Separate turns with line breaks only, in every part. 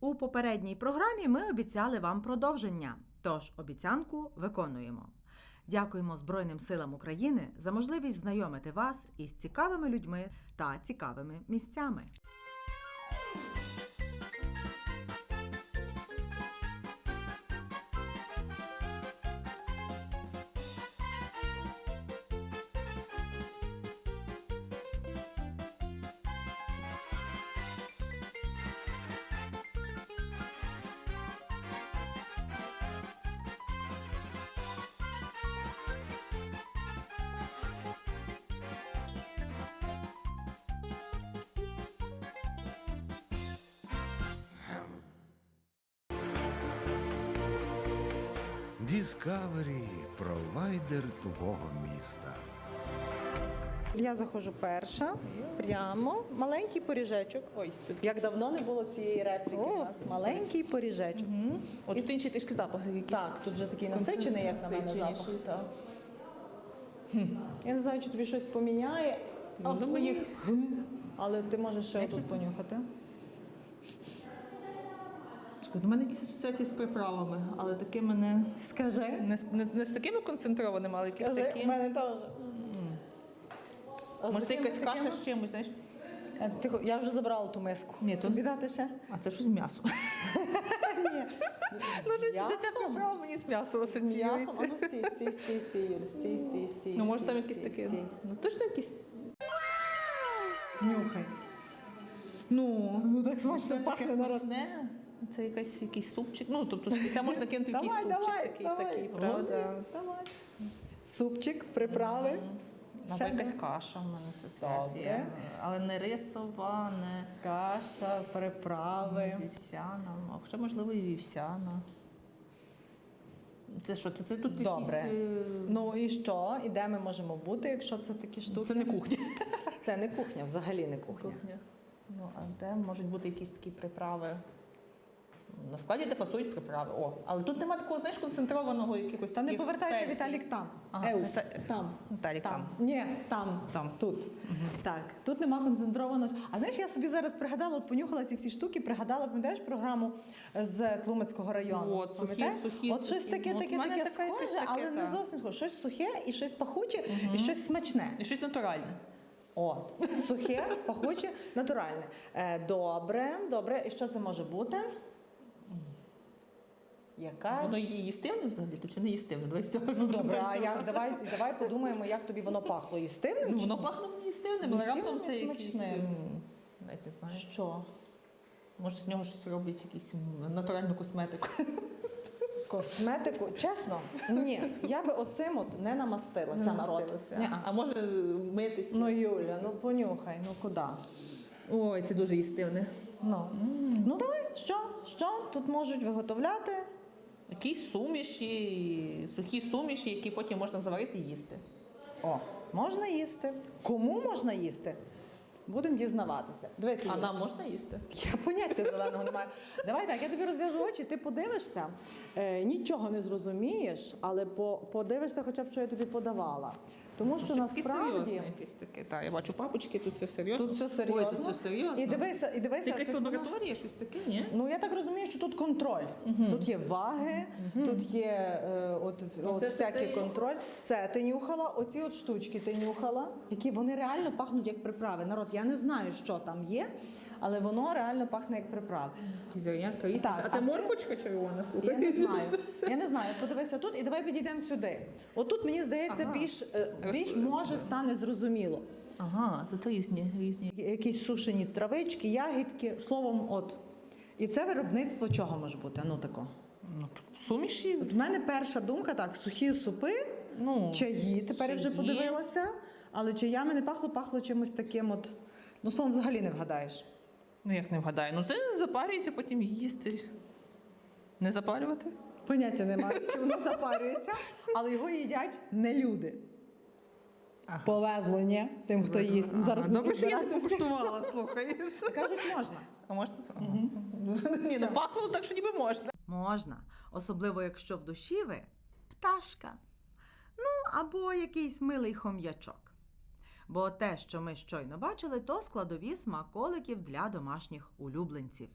У попередній програмі ми обіцяли вам продовження, тож обіцянку виконуємо. Дякуємо Збройним силам України за можливість знайомити вас із цікавими людьми та цікавими місцями.
Discovery – провайдер твого міста.
Я заходжу перша, прямо, маленький поріжечок.
Ой, тут
Як давно не було цієї репліки у нас. Маленький поріжечок.
О, тут інший трішки запах якийсь.
Так, тут вже такий насичений, як на мене запах.
Так.
Я не знаю, чи тобі щось поміняє. А
Ну,
твоїх. Але ти можеш ще тут понюхати.
У мене якісь асоціації з приправами, але такими не,
Скажи.
не, не, не з такими концентрованими, але якісь
Скажи,
такі.
у мене теж. А з
Може, це
такими
якась каша з чимось, знаєш?
Е, Тихо, я вже забрала ту миску.
Ні, то-
Тобі дати ще?
А це щось з м'ясом.
Ні.
Ну, щось
м'ясом?
ця приправа мені з м'ясом
З м'ясом? А ну стій, стій, стій, стій, Юль, стій, стій, стій.
Ну, може,
стій,
там якісь
стій,
такі.
стій.
Ну, точно якісь.
Нюхай.
Ну,
Ну, так смачно пахне, народ.
смачне. Це якийсь якийсь супчик. Ну, тобто це можна кинути якийсь
Давай,
супчик
давай,
такий,
давай.
такий, правда?
Давай. Супчик, приправи.
Або якась
не?
каша в мене асоціація.
Добре.
Але не рисова, не
Каша, приправи.
вівсяна. А хоча, можливо, і вівсяна. Це що? Це, це тут
Добре.
якісь. е,
Ну і що? І де ми можемо бути, якщо це такі штуки?
Це не кухня.
Це не кухня, взагалі не кухня.
Кухня. Ну, а де можуть бути якісь такі приправи? На складі де фасують приправи. О, але тут немає такого, знаєш, концентрованого якихось
Та не
таких
повертайся,
спецій.
Віталік, там.
Ага,
Еу,
Віта-
там.
Віталік там.
Ні, там.
Там.
Тут. Так, тут нема концентрованого. А знаєш, я собі зараз пригадала, от понюхала ці всі штуки, пригадала, пам'ятаєш програму з Тлумацького району.
От, сухі, сухі,
От щось таке,
Ну,
таке, таке схоже,
таке,
але не зовсім схоже. Щось сухе і щось пахуче, і щось смачне.
І щось натуральне.
От, сухе, пахуче, натуральне. Е, добре, добре. І що це може бути? Якась.
Воно є їстивне взагалі, то чи не їстивне? Давай з цього
добре, а як давай, давай подумаємо, як тобі воно пахло їстивним?
Ну, воно пахне мені їстивним, але раптом це якийсь... Навіть не знаю.
Що?
Може, з нього щось роблять, якусь натуральну косметику.
Косметику? Чесно? Ні. Я би оцим от не намастилася, народ.
Намастилася.
Ні.
А, а може митися?
Ну, Юля, ну понюхай, ну куди?
Ой, це дуже їстивне.
Ну. ну давай, що? Що тут можуть виготовляти?
Якісь суміші, сухі суміші, які потім можна заварити і їсти.
О, можна їсти. Кому можна їсти? Будемо дізнаватися. Дивись,
А
Юля.
нам можна їсти?
Я поняття зеленого не маю. Давай так, я тобі розв'яжу очі, ти подивишся, е, нічого не зрозумієш, але по, подивишся хоча б, що я тобі подавала. Тому що
Щось таке
насправді
серйозне якесь таке. Так, я бачу папочки, тут все серйозно.
тут все серйозно.
Ой, тут все серйозно.
І дивися, і дивися.
Це якась
тут воно-
лабораторія, щось таке, ні?
Ну я так розумію, що тут контроль. Тут є ваги, тут є е, от, от
це-
всякий
це-
контроль. Це ти нюхала, оці от штучки ти нюхала, які вони реально пахнуть як приправи. Народ, я не знаю, що там є, але воно реально пахне як приправи.
Зернятка різні.
Так,
А
а
це
ти-
морквочка червона?
Я не знаю.
що це?
Я не знаю. Подивися тут і давай підійдемо сюди. Отут мені здається,
Ага.
більш, е, більш може стане зрозуміло.
Ага, тут різні, різні.
Якісь сушені травички, ягідки, словом, от. І це виробництво чого може бути? Ну тако.
Ну, суміші.
От в мене перша думка так: сухі супи,
Ну,
чаї. Тепер я вже
чаї.
подивилася, але чаями не пахло, пахло чимось таким. От, ну словом, взагалі не вгадаєш.
Ну як не вгадаю. Ну це запарюється, потім їсти. Не запарювати?
Поняття немає, чи воно запарюється, але його їдять не люди.
Ага.
Повезло, ні? Тим, хто їсть. Ну, Зараз
Ага, Добре, що я не покуштувала, слухай.
Кажуть, можна.
А можна? Ні, ну пахло так, що ніби можна.
Можна, особливо якщо в душі ви пташка. Ну або якийсь милий хом'ячок. Бо те, що ми щойно бачили, то складові смаколиків для домашніх улюбленців.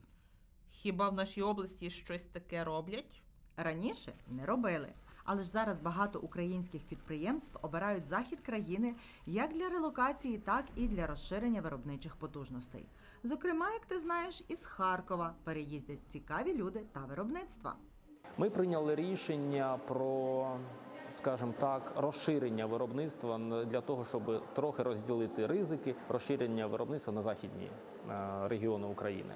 Хіба в нашій області щось таке роблять?
Раніше не робили. Але ж зараз багато українських підприємств обирають захід країни як для релокації, так і для розширення виробничих потужностей. Зокрема, як ти знаєш, із Харкова переїздять цікаві люди та виробництва.
Ми прийняли рішення про, скажімо так, розширення виробництва для того, щоб трохи розділити ризики розширення виробництва на західні е, регіони України.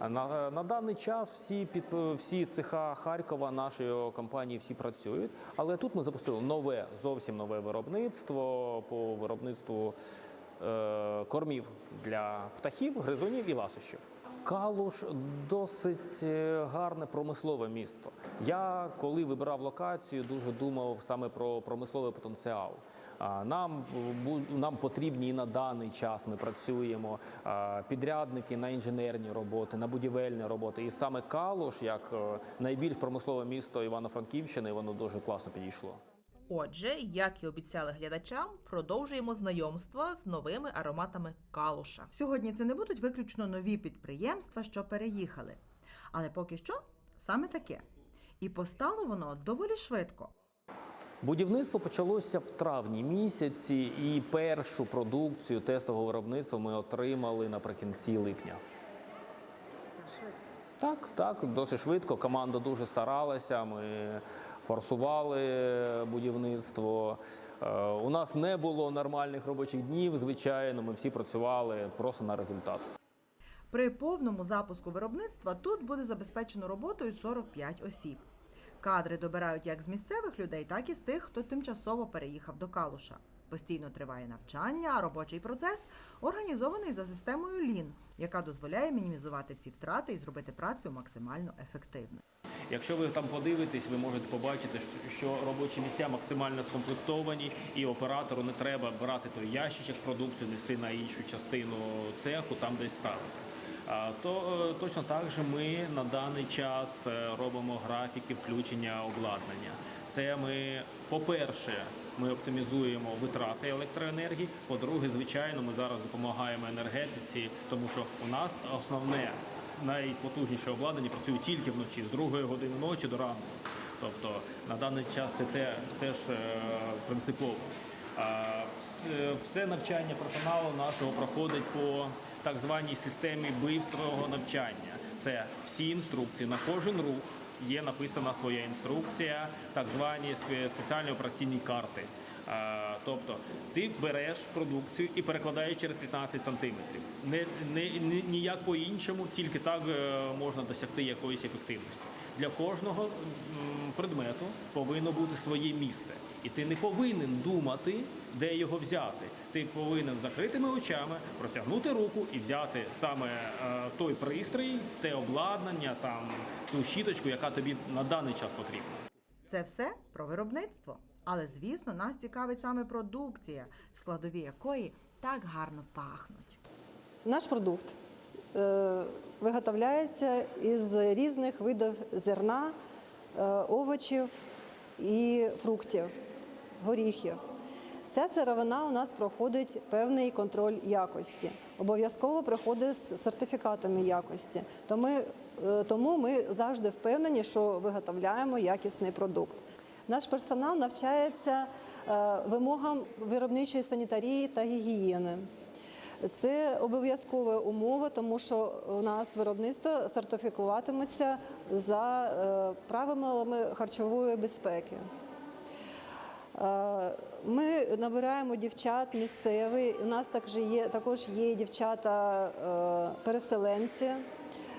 На, на даний час всі під всі цеха Харкова нашої компанії всі працюють, але тут ми запустили нове, зовсім нове виробництво по виробництву е, кормів для птахів, гризунів і ласощів. Калуш досить е, гарне промислове місто. Я коли вибирав локацію, дуже думав саме про промисловий потенціал. Нам нам потрібні і на даний час. Ми працюємо підрядники на інженерні роботи, на будівельні роботи. І саме Калуш, як е, найбільш промислове місто Івано-Франківщини, воно дуже класно підійшло.
Отже, як і обіцяли глядачам, продовжуємо знайомство з новими ароматами калуша.
Сьогодні це не будуть виключно нові підприємства, що переїхали. Але поки що саме таке. І постало воно доволі швидко.
Будівництво почалося в травні місяці, і першу продукцію тестового виробництва ми отримали наприкінці липня. Це швидко. Так, так, досить швидко. Команда дуже старалася. Ми форсували будівництво. Е, У нас не було нормальних робочих днів. Звичайно, ми всі працювали просто на результат.
При повному запуску виробництва тут буде забезпечено роботою 45 осіб. Кадри добирають як з місцевих людей, так і з тих, хто тимчасово переїхав до Калуша. Постійно триває навчання, а робочий процес організований за системою Lean, яка дозволяє мінімізувати всі втрати і зробити працю максимально ефективною.
Якщо ви там подивитесь, ви можете побачити, що- робочі місця максимально скомплектовані, і оператору не треба брати той ящичок з продукцією, нести на іншу частину цеху, там десь ставити. То е, точно так же ми на даний час е, робимо графіки включення обладнання. Це ми, по-перше, ми оптимізуємо витрати електроенергії. По-друге, звичайно, ми зараз допомагаємо енергетиці, тому що у нас основне найпотужніше обладнання працює тільки вночі з другої години ночі до ранку. Тобто на даний час це те, теж е, принципово. А, все навчання персоналу нашого проходить по так званій системі бистрого навчання. Це всі інструкції на кожен рух. Є написана своя інструкція, так звані спеціальні операційні карти. Тобто ти береш продукцію і перекладаєш через 15 сантиметрів. Не, не, ні- ніяк по-іншому, тільки так е, можна досягти якоїсь ефективності. Для кожного предмету повинно бути своє місце. І ти не повинен думати, де його взяти. Ти повинен закритими очами протягнути руку і взяти саме е, той пристрій, те обладнання, там ту щіточку, яка тобі на даний час потрібна.
Це все про виробництво. Але, звісно, нас цікавить саме продукція, складові якої так гарно пахнуть.
Наш продукт е, виготовляється із різних видів зерна, овочів і фруктів, горіхів. Ця сировина у нас проходить певний контроль якості. Обов'язково проходить з сертифікатами якості. Е, тому ми завжди впевнені, що виготовляємо якісний продукт. Наш персонал навчається е, вимогам виробничої санітарії та гігієни. Це обов'язкова умова, тому що у нас виробництво сертифікуватиметься за е, правилами харчової безпеки. Е, Ми набираємо дівчат місцеві. У нас також є, також є дівчата-переселенці,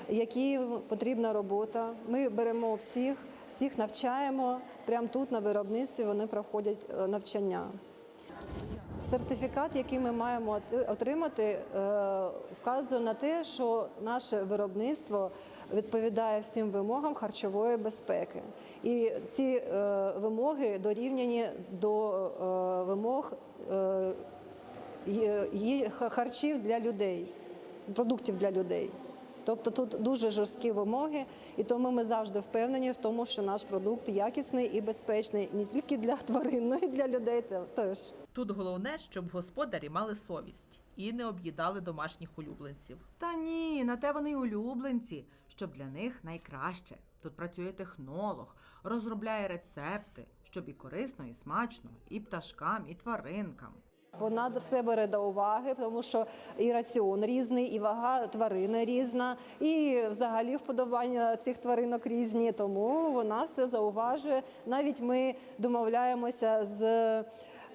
яким потрібна робота. Ми беремо всіх, всіх навчаємо. Прямо тут на виробництві вони проходять е, навчання. Сертифікат, який ми маємо отримати, е, вказує на те, що наше виробництво відповідає всім вимогам харчової безпеки. І ці е, вимоги дорівняні до е, вимог харчів для людей, продуктів для людей. Тобто тут дуже жорсткі вимоги, і тому ми завжди впевнені в тому, що наш продукт якісний і безпечний не тільки для тварин, але й для людей теж.
Тут головне, щоб господарі мали совість
і не об'їдали домашніх улюбленців.
Та ні, на те вони й улюбленці, щоб для них найкраще. Тут працює технолог, розробляє рецепти, щоб і корисно, і смачно, і пташкам, і тваринкам.
Вона все бере до уваги, тому що і раціон різний, і вага тварини різна, і взагалі вподобання цих тваринок різні. Тому вона все зауважує. Навіть ми домовляємося з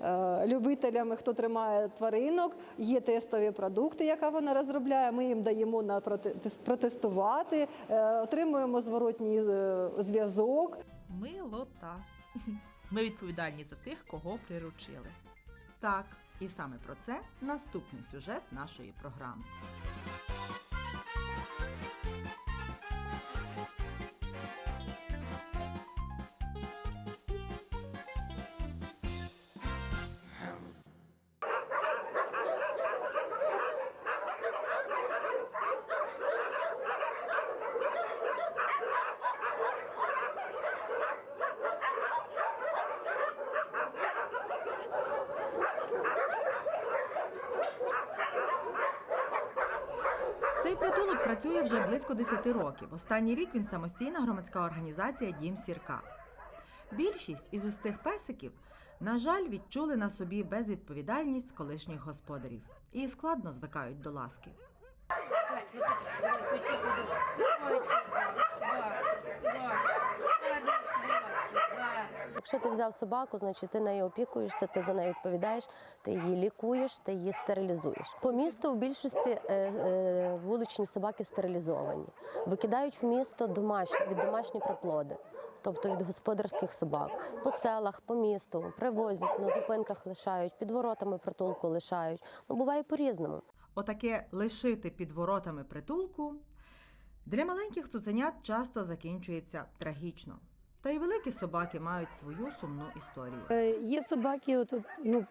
е, любителями, хто тримає тваринок. Є тестові продукти, яка вона розробляє. Ми їм даємо на проте- протестувати, е, отримуємо зворотній е, зв'язок.
Милота. Ми відповідальні за тих, кого приручили.
Так, і саме про це наступний сюжет нашої програми. Вже близько 10 років. Останній рік він самостійна громадська організація Дім Сірка. Більшість із ось цих песиків, на жаль, відчули на собі безвідповідальність колишніх господарів і складно звикають до ласки.
Якщо ти взяв собаку, значить ти нею опікуєшся, ти за нею відповідаєш, ти її лікуєш, ти її стерилізуєш. По місту в більшості е, е, вуличні собаки стерилізовані. Викидають в місто домашні від домашні приплоди, тобто від господарських собак. По селах, по місту привозять, на зупинках лишають, під воротами притулку лишають. Ну буває по-різному.
Отаке лишити під воротами притулку для маленьких цуценят часто закінчується трагічно. Та й великі собаки мають свою сумну історію.
Е, Є собаки, от, ну,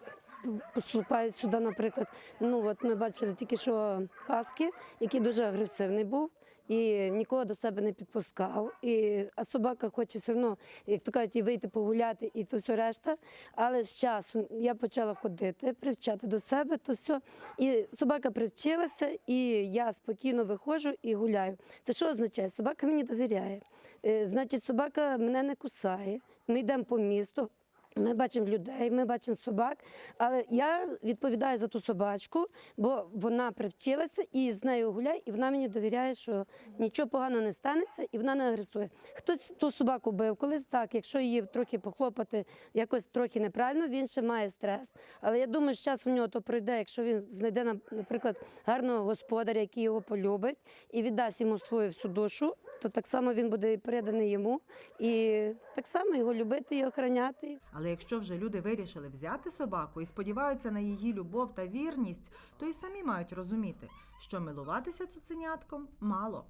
поступають сюди, наприклад. Ну, от ми бачили тільки що хаски, який дуже агресивний був і нікого до себе не підпускав. І, а собака хоче все одно, як то кажуть, і вийти погуляти, і то все решта. Але з часом я почала ходити, привчати до себе, то все. І собака привчилася, і я спокійно виходжу і гуляю. Це що означає? Собака мені довіряє. Е, Значить, собака мене не кусає. Ми йдемо по місту. Ми бачимо людей, ми бачимо собак, але я відповідаю за ту собачку, бо вона привчилася і з нею гуляє, і вона мені довіряє, що нічого поганого не станеться, і вона не агресує. Хтось ту собаку бив колись так, якщо її трохи похлопати якось трохи неправильно, він ще має стрес. Але я думаю, що час у нього то пройде, якщо він знайде, на- наприклад, гарного господаря, який його полюбить, і віддасть йому свою всю душу, то так само він буде переданий йому, і так само його любити і охороняти.
Але якщо вже люди вирішили взяти собаку і сподіваються на її любов та вірність, то й самі мають розуміти, що милуватися цуценятком мало.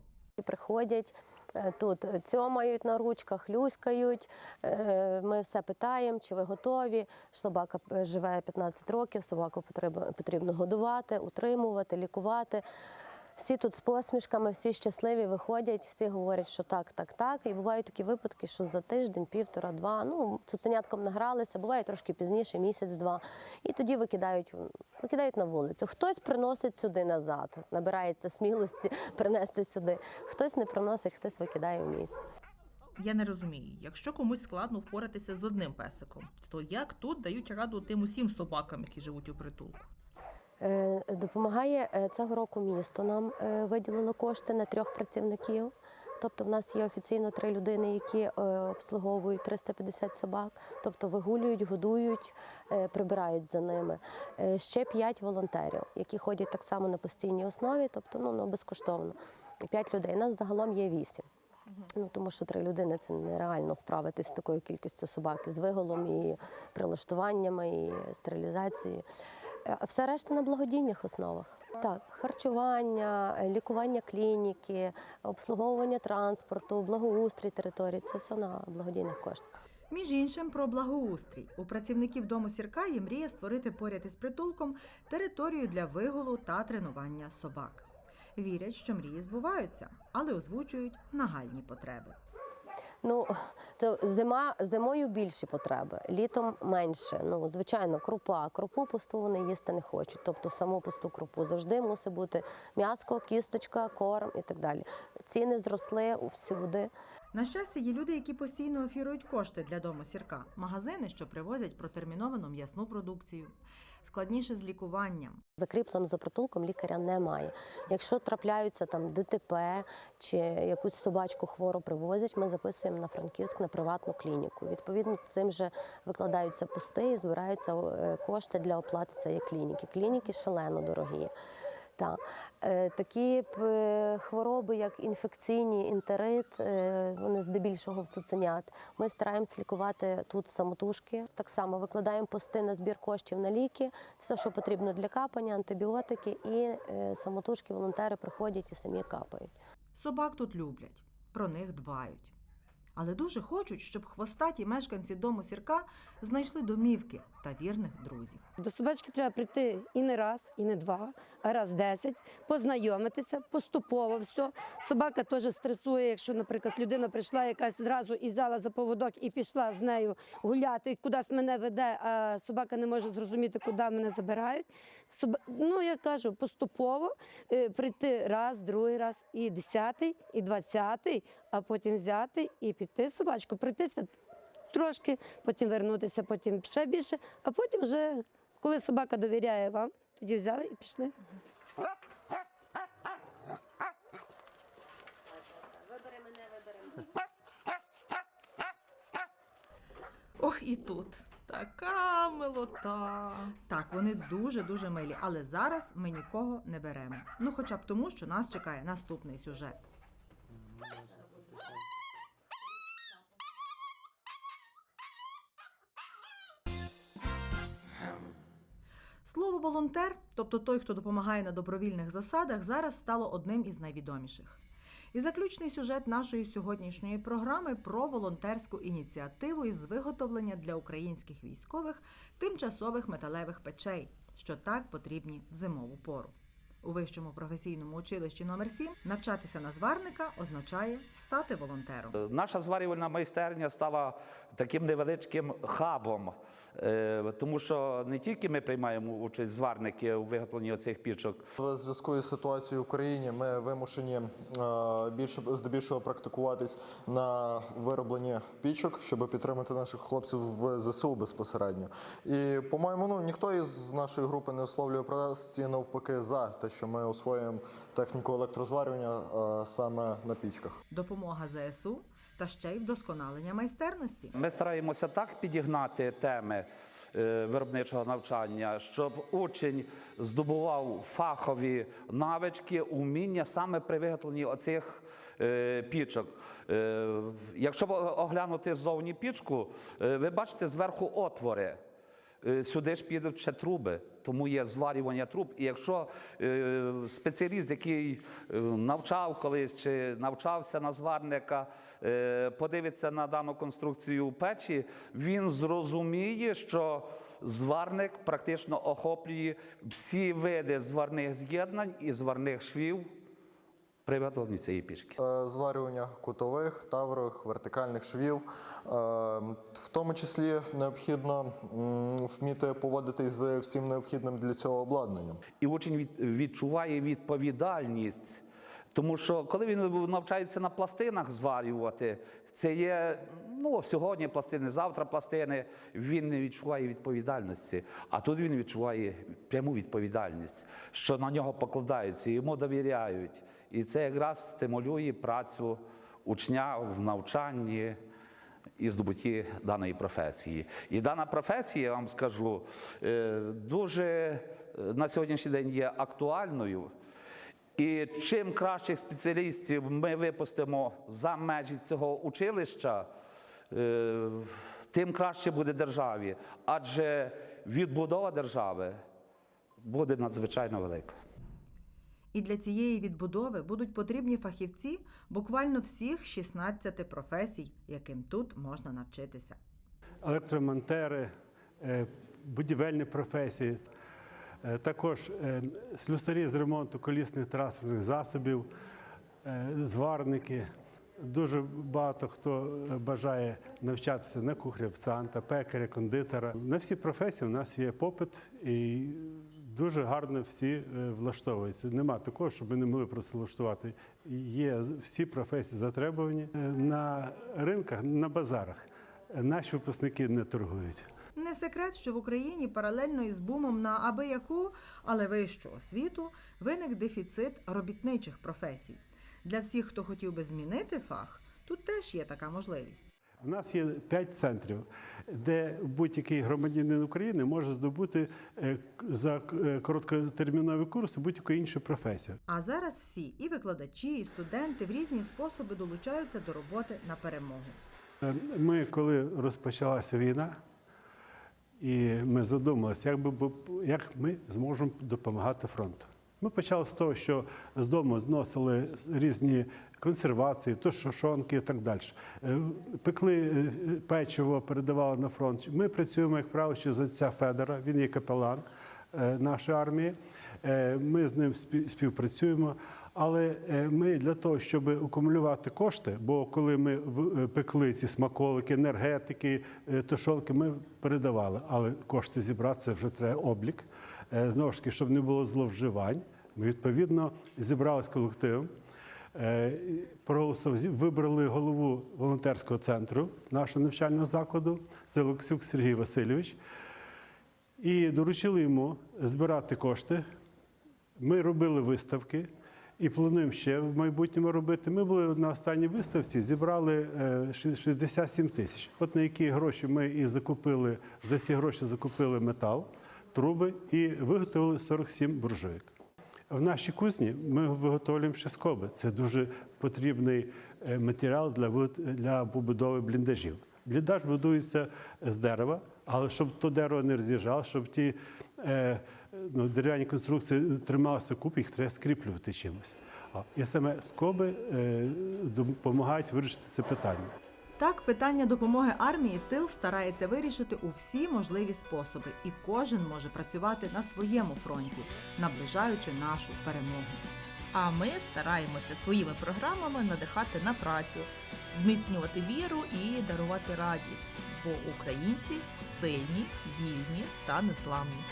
Приходять е, тут цьомають на ручках, люськають. е, Ми все питаємо, чи ви готові. Собака е, живе 15 років, собаку потрібно, потрібно годувати, утримувати, лікувати. Всі тут з посмішками, всі щасливі виходять, всі говорять, що так, так, так. І бувають такі випадки, що за тиждень, півтора, два, ну цуценятком награлися, буває трошки пізніше, місяць-два. І тоді викидають, викидають на вулицю. Хтось приносить сюди назад, набирається смілості принести сюди. Хтось не приносить, хтось викидає в місті.
Я не розумію, якщо комусь складно впоратися з одним песиком, то як тут дають раду тим усім собакам, які живуть у притулку?
Е, Допомагає е, цього року місто нам е, виділило кошти на трьох працівників. Тобто в нас є офіційно три людини, які обслуговують 350 собак, тобто вигулюють, годують, прибирають за ними. Ще п'ять волонтерів, які ходять так само на постійній основі, тобто ну, ну безкоштовно. П'ять людей. Нас загалом є вісім. Ну, тому що три людини це нереально справитись з такою кількістю собак і з виголом, і прилаштуваннями, і стерилізацією. Все решта на благодійних основах. Так, харчування, е, лікування клініки, обслуговування транспорту, благоустрій території це все на благодійних коштах.
Між іншим, про благоустрій у працівників дому сірка є мрія створити поряд із притулком територію для вигулу та тренування собак. Вірять, що мрії збуваються, але озвучують нагальні потреби.
Ну, це зима, зимою більші потреби, літом менше. Ну, звичайно, крупа. Крупу пусту вони їсти не хочуть. Тобто саму пусту крупу. Завжди мусить бути м'яско, кісточка, корм і так далі. Ціни зросли всюди.
На щастя, є люди, які постійно офірують кошти для дому сірка, магазини, що привозять протерміновану м'ясну продукцію. Складніше з лікуванням.
Закріплено за притулком лікаря немає. Якщо трапляються там ДТП чи якусь собачку хвору привозять, ми записуємо на Франківськ на приватну клініку. Відповідно, цим же викладаються пости і збираються е, кошти для оплати цієї клініки. Клініки шалено дорогі. Так. Е, Такі е, хвороби, як інфекційні інтерит, е, вони здебільшого в цуценят. Ми стараємось лікувати тут самотужки. Так само викладаємо пости на збір коштів на ліки, все, що потрібно для капання, антибіотики, і самотужки волонтери приходять і самі капають.
Собак тут люблять, про них дбають. Але дуже хочуть, щоб хвостаті мешканці дому сірка знайшли домівки та вірних друзів.
До собачки треба прийти і не раз, і не два, а раз десять, познайомитися, поступово все. Собака теж стресує, якщо, наприклад, людина прийшла якась зразу і взяла за поводок і пішла з нею гуляти, кудись мене веде, а собака не може зрозуміти, куди мене забирають. Соба- Ну, я кажу, поступово е, прийти раз, другий раз, і десятий, і двадцятий, а потім взяти і піти собачку, пройтися трошки, потім вернутися, потім ще більше, а потім вже, коли собака довіряє вам, тоді взяли і пішли.
Ох, і тут така милота.
Так, вони дуже-дуже милі, але зараз ми нікого не беремо. Ну, хоча б тому, що нас чекає наступний сюжет. Слово волонтер, тобто той, хто допомагає на добровільних засадах, зараз стало одним із найвідоміших. І заключний сюжет нашої сьогоднішньої програми про волонтерську ініціативу із виготовлення для українських військових тимчасових металевих печей, що так потрібні в зимову пору. У вищому професійному училищі номер 7 навчатися на зварника означає стати волонтером.
Наша зварювальна майстерня стала таким невеличким хабом, е, тому що не тільки ми приймаємо участь зварники у виготовленні оцих пічок,
В зв'язку із ситуацією в Україні ми вимушені е, більше здебільшого практикуватись на виробленні пічок, щоб підтримати наших хлопців в ЗСУ безпосередньо. І по-моєму, ну ніхто із нашої групи не висловлює протесті, навпаки, за те, що ми освоюємо техніку електрозварювання е, саме на пічках.
Допомога ЗСУ та ще й вдосконалення майстерності.
Ми стараємося так підігнати теми е, виробничого навчання, щоб учень здобував фахові навички, уміння саме при виготовленні оцих е, пічок. Е, Якщо оглянути ззовні пічку, ви бачите зверху отвори. Е, Сюди ж підуть ще труби, тому є зварювання труб. І якщо е, спеціаліст, який е, навчав колись чи навчався на зварника, подивиться на дану конструкцію печі, він зрозуміє, що зварник практично охоплює всі види зварних з'єднань і зварних швів при від цієї пічки.
Е, Зварювання кутових, таврових, вертикальних швів. Е, В тому числі необхідно вміти поводитись з всім необхідним для цього обладнанням.
І очень від- відчуває відповідальність. Тому що коли він навчається на пластинах зварювати, це є ну сьогодні пластини, завтра пластини. Він не відчуває відповідальності. А тут він відчуває пряму відповідальність, що на нього покладаються, йому довіряють. І це якраз стимулює працю учня в навчанні і здобутті даної професії. І дана професія, я вам скажу, е, дуже е, на сьогоднішній день є актуальною. І чим кращих спеціалістів ми випустимо за межі цього училища, е, тим краще буде державі. Адже відбудова держави буде надзвичайно велика.
І для цієї відбудови будуть потрібні фахівці буквально всіх 16 професій, яким тут можна навчитися.
електромонтери, е, будівельні професії, також е, слюсарі з ремонту колісних транспортних засобів, е, зварники, Дуже багато хто е, бажає навчатися на кухаря-офіціанта, пекаря, кондитера. На всі професії у нас є попит і дуже гарно всі е, влаштовуються. Нема такого, щоб ми не могли працевлаштувати. Є всі професії затребувані. Е, На ринках, на базарах е, наші випускники не торгують.
Не секрет, що в Україні паралельно із бумом на аби яку, але вищу освіту виник дефіцит робітничих професій. Для всіх, хто хотів би змінити фах, тут теж є така можливість.
У нас є п'ять центрів, де будь-який громадянин України може здобути е, за е, короткотермінові курси будь-яку іншу професію.
А зараз всі і викладачі, і студенти в різні способи долучаються до роботи на перемогу.
Е, Ми, коли розпочалася війна, і ми задумалися, як, би, як ми зможемо допомагати фронту. Ми почали з того, що з дому зносили різні консервації, тушонки і так далі. Е, Пекли е, печиво, передавали на фронт. Ми працюємо, як правило, через отця Федора, він є капелан е, нашої армії. Ми з ним спі- співпрацюємо. Але е, ми для того, щоб акумулювати кошти, бо коли ми е, пекли ці смаколики, енергетики, е, тушонки, ми передавали. Але кошти зібрати це вже треба облік. Знову ж таки, щоб не було зловживань. Ми відповідно зібралися колективом. Проголосував, вибрали голову волонтерського центру нашого навчального закладу. Це Олексюк Сергій Васильович. І доручили йому збирати кошти. Ми робили виставки і плануємо ще в майбутньому робити. Ми були на останній виставці, зібрали е, 67 тисяч. От на які гроші ми і закупили, за ці гроші закупили метал, труби і виготовили 47 буржуйок. В нашій кузні ми виготовлюємо ще скоби. Це дуже потрібний е, матеріал для, для побудови бліндажів. Бліндаж будується з дерева, але щоб то дерево не роз'їжджало, щоб ті е, ну, дерев'яні конструкції трималися купи, їх треба скріплювати чимось. І саме скоби е, допомагають вирішити це питання.
Так, питання допомоги армії тил старається вирішити у всі можливі способи, і кожен може працювати на своєму фронті, наближаючи нашу перемогу.
А ми стараємося своїми програмами надихати на працю, зміцнювати віру і дарувати радість, бо українці сильні, вільні та незламні.